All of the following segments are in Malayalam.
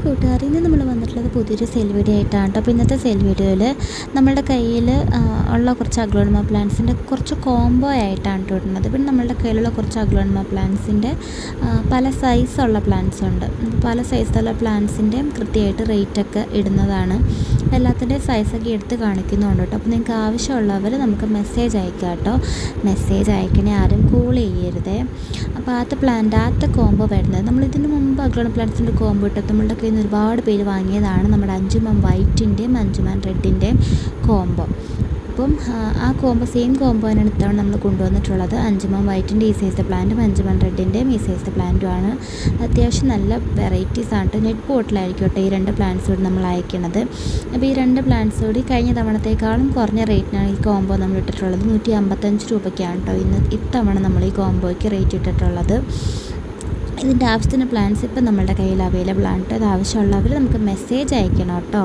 ഹായ് കൂട്ടുകാർ ഇന്ന് നമ്മൾ വന്നിട്ടുള്ളത് പുതിയൊരു സെൽ വീഡിയോ ആയിട്ടാണ് കേട്ടോ. അപ്പോൾ ഇന്നത്തെ സെൽ വീഡിയോയിൽ നമ്മളുടെ കയ്യിൽ ഉള്ള കുറച്ച് അഗ്ലോണിമ പ്ലാന്റ്സിന്റെ കുറച്ച് കോംബോ ആയിട്ടാണ് ഇടുന്നത്. പിന്നെ നമ്മളുടെ കയ്യിലുള്ള കുറച്ച് അഗ്ലോണിമ പ്ലാന്റ്സിന്റെ പല സൈസുള്ള പ്ലാന്റ്സ് ഉണ്ട്. പല സൈസുള്ള പ്ലാന്റ്സിന്റെയും കൃത്യമായിട്ട് റേറ്റൊക്കെ ഇടുന്നതാണ്. എല്ലാത്തിന്റെയും സൈസൊക്കെ എടുത്ത് കാണിക്കുന്നുണ്ട് കേട്ടോ. അപ്പോൾ നിങ്ങൾക്ക് ആവശ്യമുള്ളവർ നമുക്ക് മെസ്സേജ് അയക്കുക കേട്ടോ. മെസ്സേജ് അയക്കണേ ആരും കോൾ ചെയ്യരുതേ. അപ്പോൾ ആദ്യത്തെ പ്ലാന്റ് ആദ്യത്തെ കോംബോ വരുന്നത് നമ്മൾ ഇതിന് മുമ്പ് അഗ്ലോണ പ്ലാന്റ്സിന്റെ കോംബോ ഇട്ടത് നമ്മളുടെ നിന്ന് ഒരുപാട് പേര് വാങ്ങിയതാണ് നമ്മുടെ അഞ്ചുമം വൈറ്റിന്റെയും അഞ്ചുമൻ റെഡിന്റെയും കോംബോ. അപ്പം ആ കോംബോ സെയിം കോംബോ തന്നെയാണ് ഇത്തവണ നമ്മൾ കൊണ്ടുവന്നിട്ടുള്ളത്. അഞ്ചുമം വൈറ്റിന്റെ ഈ സൈസ് പ്ലാന്റും അഞ്ചുമൻ റെഡിന്റെയും ഈ സൈസ് പ്ലാന്റുമാണ്. അത്യാവശ്യം നല്ല വെറൈറ്റീസ് ആണ് നെറ്റ് പോട്ടിലായിരിക്കും കേട്ടോ ഈ രണ്ട് പ്ലാന്റ്സ് കൂടി നമ്മൾ അയക്കുന്നത് അപ്പോൾ ഈ രണ്ട് പ്ലാന്റ്സ് കൂടി കഴിഞ്ഞ തവണത്തേക്കാളും കുറഞ്ഞ റേറ്റിനാണ് ഈ കോംബോ നമ്മൾ ഇട്ടിട്ടുള്ളത്. നൂറ്റി അമ്പത്തഞ്ച് രൂപയ്ക്കാണ് കേട്ടോ ഇന്ന് ഇത്തവണ നമ്മൾ ഈ കോംബോയ്ക്ക് റേറ്റ് ഇട്ടിട്ടുള്ളത്. ഇതിന്റെ ആവശ്യത്തിന് പ്ലാൻസ് ഇപ്പം നമ്മളുടെ കയ്യിൽ അവൈലബിൾ ആണ് കേട്ടോ അത് ആവശ്യമുള്ളവർ നമുക്ക് മെസ്സേജ് അയക്കണം കേട്ടോ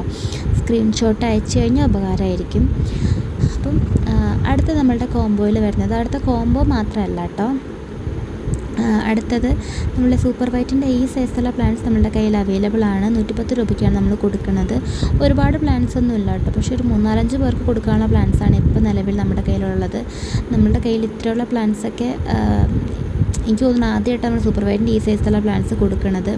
സ്ക്രീൻഷോട്ട് അയച്ചു കഴിഞ്ഞാൽ ഉപകാരമായിരിക്കും. അപ്പം അടുത്ത നമ്മളുടെ കോംബോയിൽ വരുന്നത്. അടുത്ത കോംബോ മാത്രമല്ല കേട്ടോ അടുത്തത് നമ്മുടെ സൂപ്പർ വൈറ്റിന്റെ ഈ സൈസുള്ള പ്ലാൻസ് നമ്മുടെ കയ്യിൽ അവൈലബിൾ ആണ്. നൂറ്റിപ്പത്ത് രൂപയ്ക്കാണ് നമ്മൾ കൊടുക്കുന്നത്. ഒരുപാട് പ്ലാൻസ് ഒന്നും ഇല്ല കേട്ടോ പക്ഷേ ഒരു മൂന്നാലഞ്ച് പേർക്ക് കൊടുക്കാനുള്ള പ്ലാൻസാണ് ഇപ്പോൾ നിലവിൽ നമ്മുടെ കയ്യിലുള്ളത്. നമ്മുടെ കയ്യിൽ ഇത്രയുള്ള പ്ലാൻസൊക്കെ എനിക്ക് തോന്നുന്നു ആദ്യമായിട്ടാണ് സൂപ്പർവൈസറിന്റെ ഈ സൈസിലുള്ള പ്ലാൻസ് കൊടുക്കുന്നത്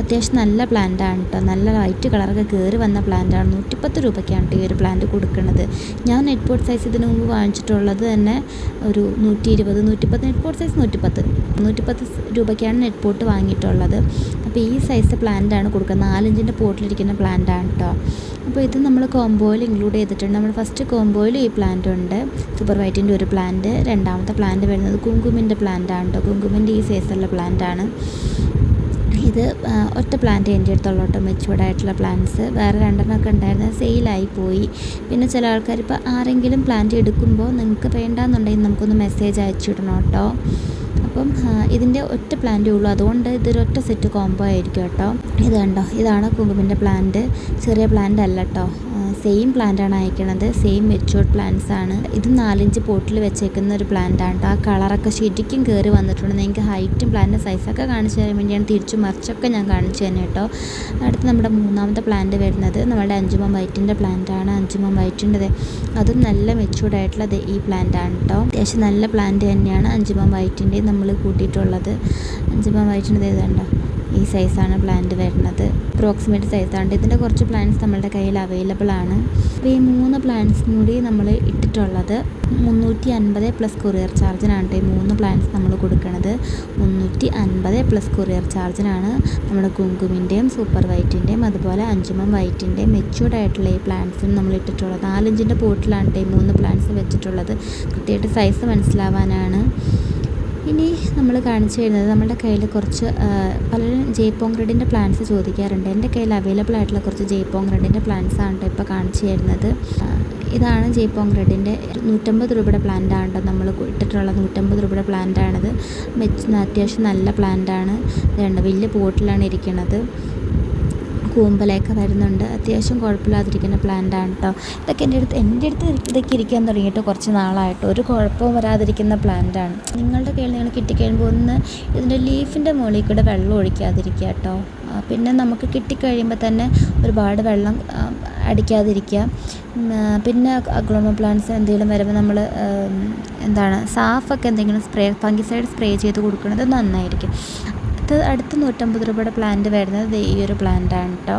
അത്യാവശ്യം നല്ല പ്ലാന്റാണ് കേട്ടോ നല്ല ലൈറ്റ് കളറൊക്കെ കയറി വന്ന പ്ലാന്റാണ് നൂറ്റിപ്പത്ത് രൂപയ്ക്കാണ് ഈ ഒരു പ്ലാന്റ് കൊടുക്കുന്നത് ഞാൻ നെറ്റ് പോട്ട് സൈസ് ഇതിനു മുമ്പ് വാങ്ങിച്ചിട്ടുള്ളത് തന്നെ ഒരു നൂറ്റി ഇരുപത് നൂറ്റിപ്പത്ത് നെറ്റ് പോട്ട് സൈസ് നൂറ്റിപ്പത്ത്. നൂറ്റിപ്പത്ത് രൂപയ്ക്കാണ് നെറ്റ് പോട്ട് വാങ്ങിയിട്ടുള്ളത്. അപ്പോൾ ഈ സൈസ് പ്ലാന്റാണ് കൊടുക്കുന്നത്. നാലിഞ്ചിന്റെ പോട്ടിലിരിക്കുന്ന പ്ലാന്റാണ് കേട്ടോ അപ്പോൾ ഇത് നമ്മൾ കോംബോയിൽ ഇൻക്ലൂഡ് ചെയ്തിട്ടുണ്ട്. നമ്മൾ ഫസ്റ്റ് കോംബോയിൽ ഈ പ്ലാന്റ് ഉണ്ട്. സൂപ്പർ വൈറ്റിന്റെ ഒരു പ്ലാന്റ് രണ്ടാമത്തെ പ്ലാന്റ് വരുന്നത് കുങ്കുമിന്റെ പ്ലാന്റ് ആണ് കേട്ടോ കുങ്കുമിന്റെ ഈ സൈസുള്ള പ്ലാന്റ് ആണ്. ഇത് ഒറ്റ പ്ലാന്റ് എന്റെ അടുത്തുള്ള കേട്ടോ. മെച്ചുവേർഡായിട്ടുള്ള പ്ലാന്റ്സ് വേറെ രണ്ടെണ്ണമൊക്കെ ഉണ്ടായിരുന്നത് സെയിലായി പോയി. പിന്നെ ചില ആൾക്കാർ ഇപ്പോൾ ആരെങ്കിലും പ്ലാന്റ് എടുക്കുമ്പോൾ നിങ്ങൾക്ക് വേണ്ടാന്നുണ്ടെങ്കിൽ നമുക്കൊന്ന് മെസ്സേജ് അയച്ചിടണം കേട്ടോ. അപ്പം ഇതിന്റെ ഒറ്റ പ്ലാന്റേ ഉള്ളൂ. അതുകൊണ്ട് ഇതൊരൊറ്റ സെറ്റ് കോംബോ ആയിരിക്കും കേട്ടോ. ഇത് കണ്ടോ? ഇതാണ് കുങ്കുമിന്റെ പ്ലാന്റ് ചെറിയ പ്ലാന്റ് അല്ല കേട്ടോ. സെയിം പ്ലാന്റാണ് അയക്കണത്. സെയിം മെച്ചുവർഡ് പ്ലാന്റ്സ് ആണ്. ഇത് നാലഞ്ച് പോട്ടിൽ വെച്ചേക്കുന്ന ഒരു പ്ലാന്റ് ആണ് ആ കളറൊക്കെ ശരിക്കും കയറി വന്നിട്ടുണ്ട്. നിങ്ങൾക്ക് ഹൈറ്റും പ്ലാന്റിന്റെ സൈസൊക്കെ കാണിച്ചു തരാൻ വേണ്ടിയാണ് തിരിച്ചു മറിച്ചൊക്കെ ഞാൻ കാണിച്ചു തന്നെ കേട്ടോ അടുത്ത് നമ്മുടെ മൂന്നാമത്തെ പ്ലാന്റ് വരുന്നത് നമ്മുടെ അഞ്ചുമം വൈറ്റിന്റെ പ്ലാന്റ് ആണ്. അഞ്ചുമം വൈറ്റിന്റെ അതും നല്ല മെച്ചുവർഡ് ആയിട്ടുള്ളത് ഈ പ്ലാന്റ് ആണ് കേട്ടോ അത്യാവശ്യം നല്ല പ്ലാന്റ് തന്നെയാണ് അഞ്ചുമം വൈറ്റിന്റെ നമ്മൾ കൂട്ടിയിട്ടുള്ളത്. അഞ്ചുമം വൈറ്റിന്റെ ഏതാണ്ടോ? ഈ സൈസാണ് പ്ലാന്റ് വരുന്നത്. അപ്രോക്സിമേറ്റ് സൈസാണ് ഇതിന്റെ കുറച്ച് പ്ലാന്റ്സ് നമ്മളുടെ കയ്യിൽ അവൈലബിൾ ആണ്. അപ്പോൾ ഈ മൂന്ന് പ്ലാന്റ്സും കൂടി നമ്മൾ ഇട്ടിട്ടുള്ളത് മുന്നൂറ്റി അൻപത് പ്ലസ് കൊറിയർ ചാർജിനാണ് ഈ മൂന്ന് പ്ലാന്റ്സ് നമ്മൾ കൊടുക്കുന്നത് മുന്നൂറ്റി അൻപത് പ്ലസ് കൊറിയർ ചാർജിനാണ് നമ്മുടെ കുങ്കുമിന്റെയും സൂപ്പർ വൈറ്റിന്റെയും അതുപോലെ അഞ്ചുമം വൈറ്റിന്റെയും മെച്യൂർഡ് ആയിട്ടുള്ള ഈ പ്ലാന്റ്സും നമ്മൾ ഇട്ടിട്ടുള്ളത്. നാലഞ്ചിന്റെ പോട്ടിലാണ് ഈ മൂന്ന് പ്ലാന്റ്സ് വെച്ചിട്ടുള്ളത്. കൃത്യമായിട്ട് സൈസ് മനസ്സിലാവാനാണ്. ഇനി നമ്മൾ കാണിച്ചു കഴിഞ്ഞത് നമ്മുടെ കയ്യിൽ കുറച്ച് പലരും ജയ്പോങ് റെഡിന്റെ പ്ലാന്റ്സ് ചോദിക്കാറുണ്ട്. എന്റെ കയ്യിൽ അവൈലബിൾ ആയിട്ടുള്ള കുറച്ച് ജയ്പോങ് റെഡിന്റെ പ്ലാന്റ്സ് ആണ് ഇപ്പോൾ കാണിച്ചു തരുന്നത്. ഇതാണ് ജയ്പോങ് റെഡിന്റെ നൂറ്റമ്പത് രൂപയുടെ പ്ലാന്റ് ആണ് നമ്മൾ ഇട്ടിട്ടുള്ള നൂറ്റമ്പത് രൂപയുടെ പ്ലാന്റ് ആണിത്. അത്യാവശ്യം നല്ല പ്ലാന്റ് ആണ്. ഇതുണ്ട് വലിയ പോട്ടിലാണ് ഇരിക്കുന്നത് കൂമ്പലൊക്കെ വരുന്നുണ്ട്. അത്യാവശ്യം കുഴപ്പമില്ലാതിരിക്കുന്ന ആണ് കേട്ടോ ഇതൊക്കെ എന്റെ അടുത്ത് എന്റെ അടുത്ത് ഇതൊക്കെ ഇരിക്കാൻ തുടങ്ങിയിട്ട് കുറച്ച് നാളായിട്ട്. ഒരു കുഴപ്പവും വരാതിരിക്കുന്ന ആണ്. നിങ്ങളുടെ കയ്യിൽ നിങ്ങൾ കിട്ടിക്കഴിയുമ്പോൾ ഒന്ന് ഇതിന്റെ ലീഫിന്റെ മുകളിൽ കൂടെ വെള്ളം ഒഴിക്കാതിരിക്കുക കേട്ടോ പിന്നെ നമുക്ക് കിട്ടിക്കഴിയുമ്പോൾ തന്നെ ഒരുപാട് വെള്ളം അടിക്കാതിരിക്കുക. പിന്നെ അഗ്ലോമ പ്ലാന്റ്സ് എന്തെങ്കിലും വരുമ്പോൾ നമ്മൾ എന്താണ് സാഫൊക്കെ എന്തെങ്കിലും സ്പ്രേ ഫംഗിസൈഡ് സ്പ്രേ ചെയ്ത് കൊടുക്കുന്നത് നന്നായിരിക്കും. അടുത്ത അടുത്ത നൂറ്റമ്പത് രൂപയുടെ പ്ലാന്റ് വരുന്നത് ഈ ഒരു പ്ലാന്റാണ് കേട്ടോ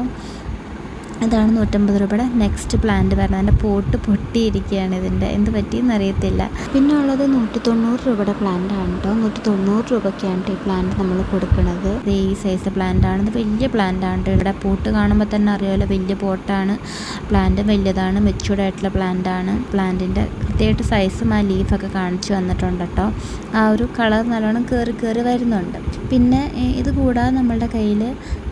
അതാണ് നൂറ്റമ്പത് രൂപയുടെ നെക്സ്റ്റ് പ്ലാന്റ് വരുന്നത്. അതിന്റെ പോട്ട് പൊട്ടിയിരിക്കുകയാണ് ഇതിന്റെ എന്ത് പറ്റിയെന്ന് അറിയത്തില്ല. പിന്നെ ഉള്ളത് നൂറ്റി തൊണ്ണൂറ് രൂപയുടെ പ്ലാന്റ് ആണ് കേട്ടോ നൂറ്റി തൊണ്ണൂറ് രൂപയ്ക്കാണ് ഈ പ്ലാന്റ് നമ്മൾ കൊടുക്കുന്നത്. ഈ സൈസ് പ്ലാന്റ് ആണ്. ഇത് വലിയ പ്ലാന്റ് ആണ് ഇവിടെ പോട്ട് കാണുമ്പോൾ തന്നെ അറിയാമല്ലോ വലിയ പോട്ടാണ്. പ്ലാന്റ് വലിയതാണ് മെച്യൂർഡ് ആയിട്ടുള്ള പ്ലാന്റ് ആണ്. പ്ലാന്റിന്റെ കൃത്യമായിട്ട് സൈസും ആ ലീഫൊക്കെ കാണിച്ചു വന്നിട്ടുണ്ട് കേട്ടോ ആ ഒരു കളർ നല്ലോണം കയറി കയറി വരുന്നുണ്ട്. പിന്നെ ഇത് കൂടാതെ നമ്മളുടെ കയ്യിൽ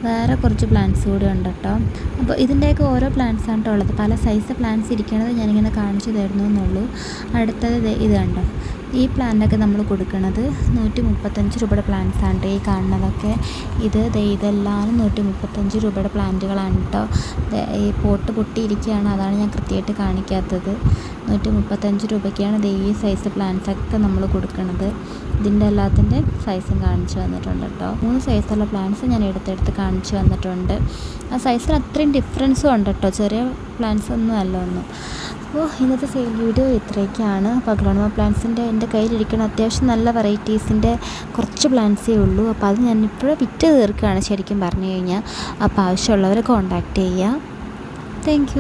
വേറെ കുറച്ച് പ്ലാന്റ്സ് കൂടി ഉണ്ട് കേട്ടോ അപ്പോൾ ഇതിന്റെയൊക്കെ ഓരോ പ്ലാന്റ്സ് ആണ് ഉള്ളത്. പല സൈസ് പ്ലാന്റ്സ് ഇരിക്കണത് ഞാനിങ്ങനെ കാണിച്ചു തരുന്നു എന്നുള്ളൂ. അടുത്തത് ഇത് കണ്ടോ? ഈ പ്ലാന്റൊക്കെ നമ്മൾ കൊടുക്കുന്നത് നൂറ്റി മുപ്പത്തഞ്ച് രൂപയുടെ പ്ലാന്റ്സ് ആണ് കേട്ടോ ഈ കാണുന്നതൊക്കെ ഇത് ഇതെല്ലാം നൂറ്റി മുപ്പത്തഞ്ച് രൂപയുടെ പ്ലാന്റുകളാണ് കേട്ടോ ഈ പോട്ട് പൊട്ടിയിരിക്കുകയാണ്. അതാണ് ഞാൻ കൃത്യമായിട്ട് കാണിക്കാത്തത്. നൂറ്റി മുപ്പത്തഞ്ച് രൂപയ്ക്കാണ് ഈ സൈസ് പ്ലാന്റ്സ് ഒക്കെ നമ്മൾ കൊടുക്കുന്നത് ഇതിന്റെ എല്ലാത്തിന്റെ സൈസും കാണിച്ചു വന്നിട്ടുണ്ട് കേട്ടോ മൂന്ന് സൈസുള്ള പ്ലാന്റ്സ് ഞാൻ എടുത്തെടുത്ത് കാണിച്ചു വന്നിട്ടുണ്ട് ആ സൈസിൽ അത്രയും ഡിഫറൻസും ഉണ്ട് കേട്ടോ ചെറിയ പ്ലാന്റ്സ് ഒന്നും അല്ല ഒന്നും. അപ്പോൾ ഇന്നത്തെ സെയിൽ വീഡിയോ ഇത്രയൊക്കെയാണ്. അപ്പോൾ ഗ്ലോണമ പ്ലാന്റ്സിന്റെ എന്റെ കയ്യിലിരിക്കുന്ന അത്യാവശ്യം നല്ല വെറൈറ്റീസിന്റെ കുറച്ച് പ്ലാന്റ്സേ ഉള്ളൂ. അപ്പോൾ അത് ഞാൻ ഇപ്പോഴും വിറ്റ് തീർക്കുകയാണ് ശരിക്കും പറഞ്ഞു കഴിഞ്ഞാൽ. അപ്പോൾ ആവശ്യമുള്ളവരെ കോൺടാക്റ്റ് ചെയ്യുക. താങ്ക്